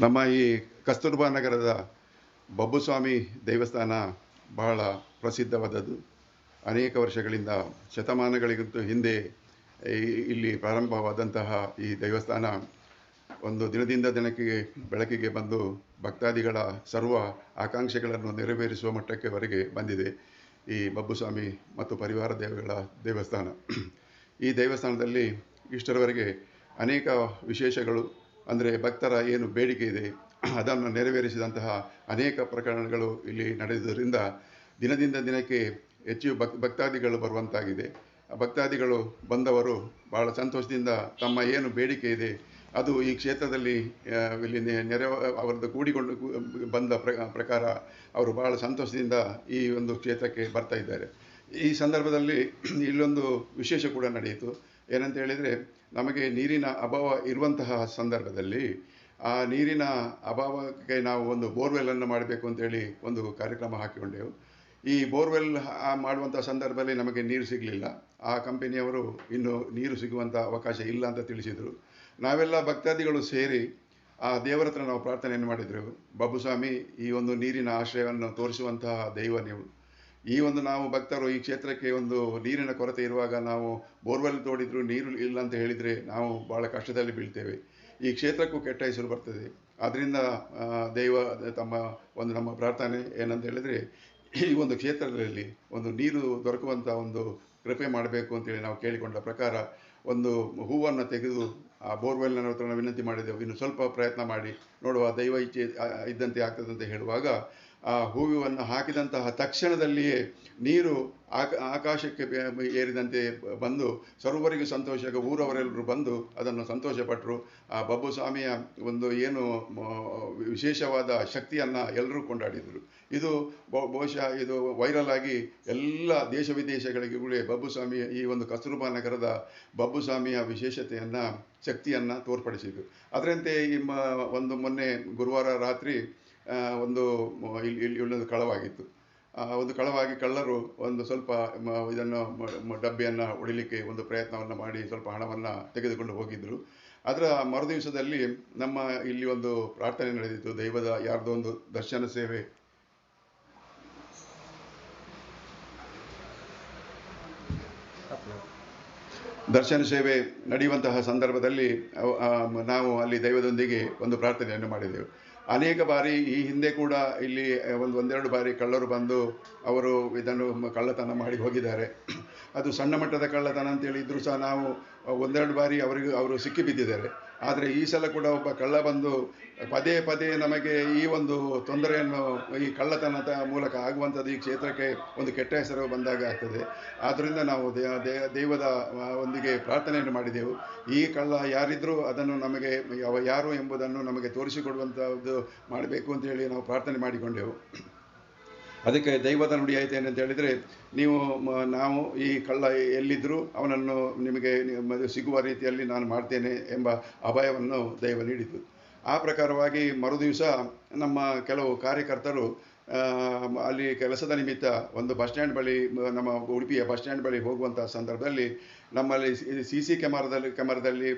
ನಮ್ಮ ಈ ಕಸ್ತೂರ್ಬಾ ನಗರದ ಬಬ್ಬುಸ್ವಾಮಿ ದೇವಸ್ಥಾನ ಬಹಳ ಪ್ರಸಿದ್ಧವಾದದ್ದು. ಅನೇಕ ವರ್ಷಗಳಿಂದ ಶತಮಾನಗಳಿಗಿಂತ ಹಿಂದೆ ಇಲ್ಲಿ ಪ್ರಾರಂಭವಾದಂತಹ ಈ ದೇವಸ್ಥಾನ ಒಂದು ದಿನದಿಂದ ದಿನಕ್ಕೆ ಬೆಳಕಿಗೆ ಬಂದು ಭಕ್ತಾದಿಗಳ ಸರ್ವ ಆಕಾಂಕ್ಷೆಗಳನ್ನು ನೆರವೇರಿಸುವ ಮಟ್ಟಕ್ಕೆವರೆಗೆ ಬಂದಿದೆ ಈ ಬಬ್ಬುಸ್ವಾಮಿ ಮತ್ತು ಪರಿವಾರ ದೇವಗಳ ದೇವಸ್ಥಾನ. ಈ ದೇವಸ್ಥಾನದಲ್ಲಿ ಇಷ್ಟರವರೆಗೆ ಅನೇಕ ವಿಶೇಷಗಳು ಅಂದರೆ ಭಕ್ತರ ಏನು ಬೇಡಿಕೆ ಇದೆ, ಅದನ್ನು ನೆರವೇರಿಸಿದಂತಹ ಅನೇಕ ಪ್ರಕರಣಗಳು ಇಲ್ಲಿ ನಡೆದುದರಿಂದ ದಿನದಿಂದ ದಿನಕ್ಕೆ ಹೆಚ್ಚು ಭಕ್, ಭಕ್ತಾದಿಗಳು ಬರುವಂತಾಗಿದೆ. ಭಕ್ತಾದಿಗಳು ಬಂದವರು ಬಹಳ ಸಂತೋಷದಿಂದ ತಮ್ಮ ಏನು ಬೇಡಿಕೆ ಇದೆ, ಅದು ಈ ಕ್ಷೇತ್ರದಲ್ಲಿ ಇಲ್ಲಿ ನೆರೆ, ಅವರದ್ದು ಕೂಡಿಕೊಂಡು ಬಂದ ಪ್ರ, ಪ್ರಕಾರ ಅವರು ಬಹಳ ಸಂತೋಷದಿಂದ ಈ ಒಂದು ಕ್ಷೇತ್ರಕ್ಕೆ ಬರ್ತಾ ಇದ್ದಾರೆ. ಈ ಸಂದರ್ಭದಲ್ಲಿ ಇಲ್ಲೊಂದು ವಿಶೇಷ ಕೂಡ ನಡೆಯಿತು. ಏನಂತ ಹೇಳಿದರೆ, ನಮಗೆ ನೀರಿನ ಅಭಾವ ಇರುವಂತಹ ಸಂದರ್ಭದಲ್ಲಿ, ಆ ನೀರಿನ ಅಭಾವಕ್ಕೆ ನಾವು ಒಂದು ಬೋರ್ವೆಲನ್ನು ಮಾಡಬೇಕು ಅಂತೇಳಿ ಒಂದು ಕಾರ್ಯಕ್ರಮ ಹಾಕಿಕೊಂಡೆವು. ಈ ಬೋರ್ವೆಲ್ ಮಾಡುವಂಥ ಸಂದರ್ಭದಲ್ಲಿ ನಮಗೆ ನೀರು ಸಿಗಲಿಲ್ಲ. ಆ ಕಂಪೆನಿಯವರು ಇನ್ನು ನೀರು ಸಿಗುವಂಥ ಅವಕಾಶ ಇಲ್ಲ ಅಂತ ತಿಳಿಸಿದರು. ನಾವೆಲ್ಲ ಭಕ್ತಾದಿಗಳು ಸೇರಿ ಆ ದೇವರ ಹತ್ರ ನಾವು ಪ್ರಾರ್ಥನೆಯನ್ನು ಮಾಡಿದೆವು ಬಾಬುಸ್ವಾಮಿ, ಈ ಒಂದು ನೀರಿನ ಆಶ್ರಯವನ್ನು ತೋರಿಸುವಂತಹ ದೈವ ನೀವು. ಈ ಒಂದು ನಾವು ಭಕ್ತರು ಈ ಕ್ಷೇತ್ರಕ್ಕೆ ಒಂದು ನೀರಿನ ಕೊರತೆ ಇರುವಾಗ ನಾವು ಬೋರ್ವೆಲ್ ತೋಡಿದ್ರು ನೀರು ಇಲ್ಲ ಅಂತ ಹೇಳಿದರೆ ನಾವು ಭಾಳ ಕಷ್ಟದಲ್ಲಿ ಬೀಳ್ತೇವೆ. ಈ ಕ್ಷೇತ್ರಕ್ಕೂ ಕೆಟ್ಟ ಹೆಸರು ಬರ್ತದೆ. ಆದ್ದರಿಂದ ದೈವ, ತಮ್ಮ ಒಂದು ನಮ್ಮ ಪ್ರಾರ್ಥನೆ ಏನಂತ ಹೇಳಿದರೆ, ಈ ಒಂದು ಕ್ಷೇತ್ರದಲ್ಲಿ ಒಂದು ನೀರು ದೊರಕುವಂಥ ಒಂದು ಕೃಪೆ ಮಾಡಬೇಕು ಅಂತೇಳಿ ನಾವು ಕೇಳಿಕೊಂಡ ಪ್ರಕಾರ ಒಂದು ಹೂವನ್ನು ತೆಗೆದು ಆ ಬೋರ್ವೆಲ್ನ ಹತ್ರ ವಿನಂತಿ ಮಾಡಿದೆವು. ಇನ್ನು ಸ್ವಲ್ಪ ಪ್ರಯತ್ನ ಮಾಡಿ, ನೋಡುವ ದೈವ ಇಚ್ಛೆ ಇದ್ದಂತೆ ಆಗ್ತದಂತ ಹೇಳುವಾಗ ಆ ಹೂವನ್ನು ಹಾಕಿದಂತಹ ತಕ್ಷಣದಲ್ಲಿಯೇ ನೀರು ಆಕ, ಆಕಾಶಕ್ಕೆ ಏರಿದಂತೆ ಬಂದು ಸರ್ವರಿಗೂ ಸಂತೋಷ, ಊರವರೆಲ್ಲರೂ ಬಂದು ಅದನ್ನು ಸಂತೋಷಪಟ್ಟರು ಆ ಬಬ್ಬು ಸ್ವಾಮಿಯ ಒಂದು ಏನು ವಿಶೇಷವಾದ ಶಕ್ತಿಯನ್ನು ಎಲ್ಲರೂ ಕೊಂಡಾಡಿದರು. ಇದು ಬಹು- ಬಹುಶಃ ಇದು ವೈರಲ್ ಆಗಿ ಎಲ್ಲ ದೇಶ ವಿದೇಶಗಳಿಗೆ ಕೂಡ ಬಬ್ಬು ಸ್ವಾಮಿಯ ಈ ಒಂದು ಕಸ್ತೂರ್ಬಾ ನಗರದ ಬಬ್ಬು ಸ್ವಾಮಿಯ ವಿಶೇಷತೆಯನ್ನು, ಶಕ್ತಿಯನ್ನು ತೋರ್ಪಡಿಸಿದರು. ಅದರಂತೆ ಈ ಒಂದು ಮೊನ್ನೆ ಗುರುವಾರ ರಾತ್ರಿ ಒಂದು ಇಲ್ಲಿ ಇಲ್ಲಿ ಇಲ್ಲೊಂದು ಕಳವಾಗಿತ್ತು. ಒಂದು ಕಳವಾಗಿ ಕಳ್ಳರು ಒಂದು ಸ್ವಲ್ಪ ಇದನ್ನು ಡಬ್ಬಿಯನ್ನು ಹೊಡಿಲಿಕ್ಕೆ ಒಂದು ಪ್ರಯತ್ನವನ್ನು ಮಾಡಿ ಸ್ವಲ್ಪ ಹಣವನ್ನು ತೆಗೆದುಕೊಂಡು ಹೋಗಿದ್ದರು ಅದರ ಮರುದಿವಸದಲ್ಲಿ ನಮ್ಮ ಇಲ್ಲಿ ಒಂದು ಪ್ರಾರ್ಥನೆ ನಡೆದಿತ್ತು. ದೈವದ ಯಾರದೋ ಒಂದು ದರ್ಶನ ಸೇವೆ ದರ್ಶನ ಸೇವೆ ನಡೆಯುವಂತಹ ಸಂದರ್ಭದಲ್ಲಿ ನಾವು ಅಲ್ಲಿ ದೈವದೊಂದಿಗೆ ಒಂದು ಪ್ರಾರ್ಥನೆಯನ್ನು ಮಾಡಿದೆವು. ಅನೇಕ ಬಾರಿ ಈ ಹಿಂದೆ ಕೂಡ ಇಲ್ಲಿ ಒಂದು, ಒಂದೆರಡು ಬಾರಿ ಕಳ್ಳರು ಬಂದು ಅವರು ಇದನ್ನು ಕಳ್ಳತನ ಮಾಡಿ ಹೋಗಿದ್ದಾರೆ. ಅದು ಸಣ್ಣ ಮಟ್ಟದ ಕಳ್ಳತನ ಅಂತೇಳಿ ಇದ್ದರೂ ಸಹ ನಾವು ಒಂದೆರಡು ಬಾರಿ ಅವರಿಗೆ, ಅವರು ಸಿಕ್ಕಿಬಿದ್ದಿದ್ದಾರೆ. ಆದರೆ ಈ ಸಲ ಕೂಡ ಒಬ್ಬ ಕಳ್ಳ ಬಂದು ಪದೇ ಪದೇ ನಮಗೆ ಈ ಒಂದು ತೊಂದರೆಯನ್ನು, ಈ ಕಳ್ಳತನದ ಮೂಲಕ ಆಗುವಂಥದ್ದು ಈ ಕ್ಷೇತ್ರಕ್ಕೆ ಒಂದು ಕೆಟ್ಟ ಹೆಸರು ಬಂದಾಗ ಆಗ್ತದೆ. ಆದ್ದರಿಂದ ನಾವು ದೈವದ ಒಂದಿಗೆ ಪ್ರಾರ್ಥನೆಯನ್ನು ಮಾಡಿದೆವು. ಈ ಕಳ್ಳ ಯಾರಿದ್ರೂ ಅದನ್ನು ನಮಗೆ, ಯಾವ, ಯಾರು ಎಂಬುದನ್ನು ನಮಗೆ ತೋರಿಸಿಕೊಡುವಂಥದ್ದು ಮಾಡಬೇಕು ಅಂತ ಹೇಳಿ ನಾವು ಪ್ರಾರ್ಥನೆ ಮಾಡಿಕೊಂಡೆವು. ಅದಕ್ಕೆ ದೈವದ ನುಡಿ ಆಯ್ತು ಏನಂತ ಹೇಳಿದರೆ, ನೀವು ನಾವು ಈ ಕಳ್ಳ ಎಲ್ಲಿದ್ದರೂ ಅವನನ್ನು ನಿಮಗೆ ಸಿಗುವ ರೀತಿಯಲ್ಲಿ ನಾನು ಮಾಡ್ತೇನೆ ಎಂಬ ಅಭಯವನ್ನು ದೈವ ನೀಡಿತು ಆ ಪ್ರಕಾರವಾಗಿ ಮರುದಿವಸ ನಮ್ಮ ಕೆಲವು ಕಾರ್ಯಕರ್ತರು ಅಲ್ಲಿ ಕೆಲಸದ ನಿಮಿತ್ತ ಒಂದು ಬಸ್ ಸ್ಟ್ಯಾಂಡ್ ಬಳಿ, ನಮ್ಮ ಉಡುಪಿಯ ಬಸ್ ಸ್ಟ್ಯಾಂಡ್ ಬಳಿ ಹೋಗುವಂಥ ಸಂದರ್ಭದಲ್ಲಿ ನಮ್ಮಲ್ಲಿ ಸಿ ಸಿ, ಕ್ಯಾಮರಾದಲ್ಲಿ ಕ್ಯಾಮರಾದಲ್ಲಿ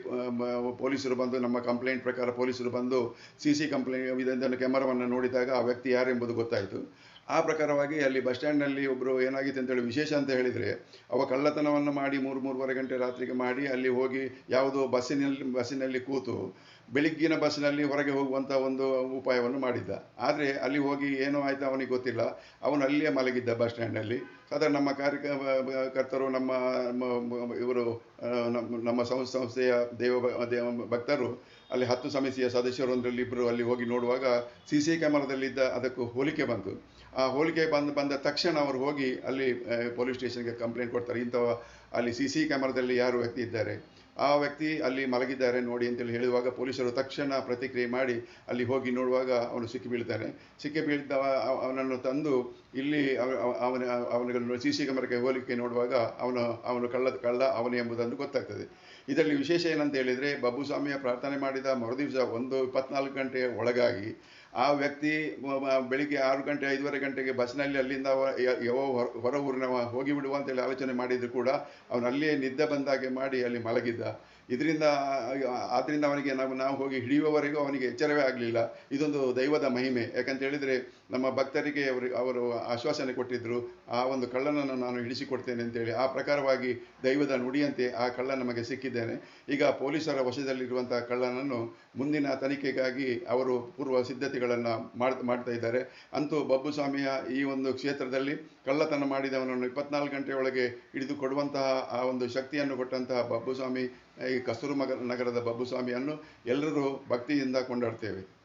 ಪೊಲೀಸರು ಬಂದು, ನಮ್ಮ ಕಂಪ್ಲೇಂಟ್ ಪ್ರಕಾರ ಪೊಲೀಸರು ಬಂದು ಸಿ ಸಿ ಕಂಪ್ಲೇಂಟ್ ಇದನ್ನು ಕ್ಯಾಮರಾವನ್ನು ನೋಡಿದಾಗ ಆ ವ್ಯಕ್ತಿ ಯಾರೆಂಬುದು ಗೊತ್ತಾಯಿತು. ಆ ಪ್ರಕಾರವಾಗಿ ಅಲ್ಲಿ ಬಸ್ ಸ್ಟ್ಯಾಂಡ್ನಲ್ಲಿ ಒಬ್ಬರು ಏನಾಗಿತ್ತು ಅಂತೇಳಿ ವಿಶೇಷ ಅಂತ ಹೇಳಿದರೆ, ಅವ ಕಳ್ಳತನವನ್ನು ಮಾಡಿ ಮೂರು, ಮೂರುವರೆ ಗಂಟೆ ರಾತ್ರಿಗೆ ಮಾಡಿ ಅಲ್ಲಿ ಹೋಗಿ ಯಾವುದೋ ಬಸ್ಸಿನಲ್ಲಿ ಬಸ್ಸಿನಲ್ಲಿ ಕೂತು ಬೆಳಿಗ್ಗಿನ ಬಸ್ಸಿನಲ್ಲಿ ಹೊರಗೆ ಹೋಗುವಂಥ ಒಂದು ಉಪಾಯವನ್ನು ಮಾಡಿದ್ದ. ಆದರೆ ಅಲ್ಲಿ ಹೋಗಿ ಏನೋ ಆಯಿತು ಅವನಿಗೆ ಗೊತ್ತಿಲ್ಲ. ಅವನು ಅಲ್ಲಿಯೇ ಮಲಗಿದ್ದ ಬಸ್ ಸ್ಟ್ಯಾಂಡ್ನಲ್ಲಿ. ಸಾಧಾರಣ ನಮ್ಮ ಕಾರ್ಯಕರ್ತರು, ನಮ್ಮ ಇವರು ನಮ್ಮ ನಮ್ಮ ಸಂಸ್- ಸಂಸ್ಥೆಯ ದೇವ ಭಕ್ತರು, ಅಲ್ಲಿ ಹತ್ತು ಸಮಿತಿಯ ಸದಸ್ಯರೊಂದರಲ್ಲಿ ಇಬ್ಬರು ಅಲ್ಲಿ ಹೋಗಿ ನೋಡುವಾಗ ಸಿ ಸಿ ಕ್ಯಾಮರಾದಲ್ಲಿದ್ದ ಅದಕ್ಕೂ ಹೋಲಿಕೆ ಬಂತು. ಆ ಹೋಲಿಕೆ ಬಂದು, ಬಂದ ತಕ್ಷಣ ಅವರು ಹೋಗಿ ಅಲ್ಲಿ ಪೊಲೀಸ್ ಸ್ಟೇಷನ್ಗೆ ಕಂಪ್ಲೇಂಟ್ ಕೊಡ್ತಾರೆ. ಇಂಥವ ಅಲ್ಲಿ ಸಿ ಸಿ ಕ್ಯಾಮರಾದಲ್ಲಿ ಯಾರು ವ್ಯಕ್ತಿ ಇದ್ದಾರೆ? ಆ ವ್ಯಕ್ತಿ ಅಲ್ಲಿ ಮಲಗಿದ್ದಾರೆ ನೋಡಿ ಅಂತೇಳಿ ಹೇಳುವಾಗ ಪೊಲೀಸರು ತಕ್ಷಣ ಪ್ರತಿಕ್ರಿಯೆ ಮಾಡಿ ಅಲ್ಲಿ ಹೋಗಿ ನೋಡುವಾಗ ಅವನು ಸಿಕ್ಕಿ ಬೀಳ್ತಾನೆ. ಸಿಕ್ಕಿ ಬೀಳ್ದ ಅವ- ಅವನನ್ನು ತಂದು ಇಲ್ಲಿ ಅವ- ಅವ- ಅವನ ಅವನಿಗೆ ಸಿ ಸಿ ಕ್ಯಾಮರಾಕ್ಕೆ ಹೋಲಿಕೆ ನೋಡುವಾಗ ಅವನು ಅವನು ಕಳ್ಳ ಕಳ್ಳ ಅವನು ಎಂಬುದನ್ನು ಗೊತ್ತಾಗ್ತದೆ. ಇದರಲ್ಲಿ ವಿಶೇಷ ಏನಂತ ಹೇಳಿದರೆ ಬಬ್ಬುಸ್ವಾಮಿಯ ಪ್ರಾರ್ಥನೆ ಮಾಡಿದ ಮರುದಿವಸ ಒಂದು ಇಪ್ಪತ್ನಾಲ್ಕು ಗಂಟೆಯ ಒಳಗಾಗಿ ಆ ವ್ಯಕ್ತಿ ಬೆಳಿಗ್ಗೆ ಆರು ಗಂಟೆ, ಐದುವರೆ ಗಂಟೆಗೆ ಬಸ್ನಲ್ಲಿ ಅಲ್ಲಿಂದ ಯಾವ ಹೊರ ಊರಿನವ ಹೋಗಿ ಬಿಡುವ ಅಂತೇಳಿ ಆಲೋಚನೆ ಮಾಡಿದ್ರು ಕೂಡ ಅವನು ಅಲ್ಲಿಯೇ ನಿದ್ದೆ ಬಂದಾಗೆ ಮಾಡಿ ಅಲ್ಲಿ ಮಲಗಿದ್ದ. ಇದರಿಂದ ಆದ್ದರಿಂದ ಅವನಿಗೆ ನಾವು ನಾವು ಹೋಗಿ ಹಿಡಿಯುವವರೆಗೂ ಅವನಿಗೆ ಎಚ್ಚರವೇ ಆಗಲಿಲ್ಲ. ಇದೊಂದು ದೈವದ ಮಹಿಮೆ. ಯಾಕಂತೇಳಿದರೆ ನಮ್ಮ ಭಕ್ತರಿಗೆ ಅವರು ಅವರು ಆಶ್ವಾಸನೆ ಕೊಟ್ಟಿದ್ದರು ಆ ಒಂದು ಕಳ್ಳನನ್ನು ನಾನು ಹಿಡಿಸಿಕೊಡ್ತೇನೆ ಅಂತೇಳಿ ಆ ಪ್ರಕಾರವಾಗಿ ದೈವದ ನುಡಿಯಂತೆ ಆ ಕಳ್ಳ ನಮಗೆ ಸಿಕ್ಕಿದ್ದೇನೆ. ಈಗ ಪೊಲೀಸರ ವಶದಲ್ಲಿರುವಂಥ ಕಳ್ಳನನ್ನು ಮುಂದಿನ ತನಿಖೆಗಾಗಿ ಅವರು ಪೂರ್ವ ಸಿದ್ಧತೆಗಳನ್ನು ಮಾಡ್, ಮಾಡ್ತಾ ಇದ್ದಾರೆ. ಅಂತೂ ಬಬ್ಬು ಸ್ವಾಮಿಯ ಈ ಒಂದು ಕ್ಷೇತ್ರದಲ್ಲಿ ಕಳ್ಳತನ ಮಾಡಿದವನನ್ನು ಇಪ್ಪತ್ನಾಲ್ಕು ಗಂಟೆಯೊಳಗೆ ಹಿಡಿದು ಕೊಡುವಂತಹ ಆ ಒಂದು ಶಕ್ತಿಯನ್ನು ಕೊಟ್ಟಂತಹ ಬಬ್ಬು ಸ್ವಾಮಿ ಈ ಕಸ್ತೂರು ಮಗ ನಗರದ ಬಬ್ಬುಸ್ವಾಮಿಯನ್ನು ಎಲ್ಲರೂ ಭಕ್ತಿಯಿಂದ ಕೊಂಡಾಡ್ತೇವೆ.